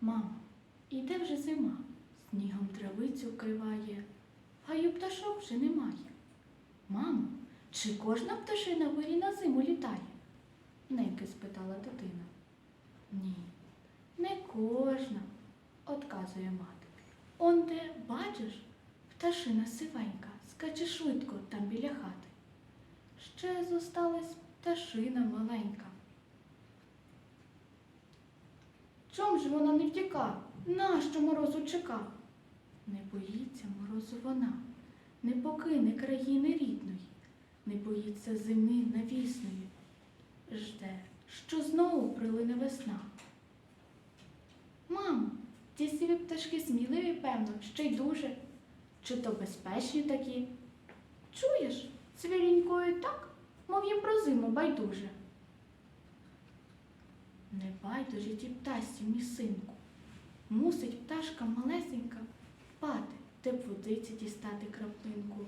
Мамо, іде вже зима, снігом травицю й у пташок вже немає. Мамо, чи кожна пташина вирі на зиму літає? Неньки спитала дитина. Ні, не кожна, отказує мати. Он де, бачиш, пташина сивенька, скаче швидко там біля хати. Ще зосталась пташина маленька. Чом же вона не втіка? Нащо морозу чека? Не боїться морозу вона, не покине країни рідної, не боїться зими навісної. Жде, що знову прилине весна. Мамо, ті сіві пташки сміливі, певно, ще й дуже. Чи то безпечні такі? Чуєш, цвірінькою так, мов їм про зиму байдуже. Не байдуже ті птасі, мій синку. Мусить пташка малесенька впати, де б водиці дістати краплинку,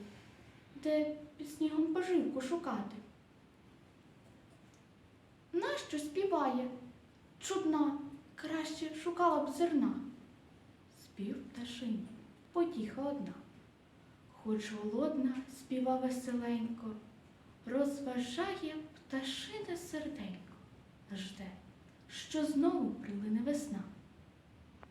де під снігом поживку шукати. Нащо співає? Чудна, краще шукала б зерна. Спів пташині, потіха одна. Хоч голодна, співа веселенько, розважає пташине серденько, жде, що знову прилине весна.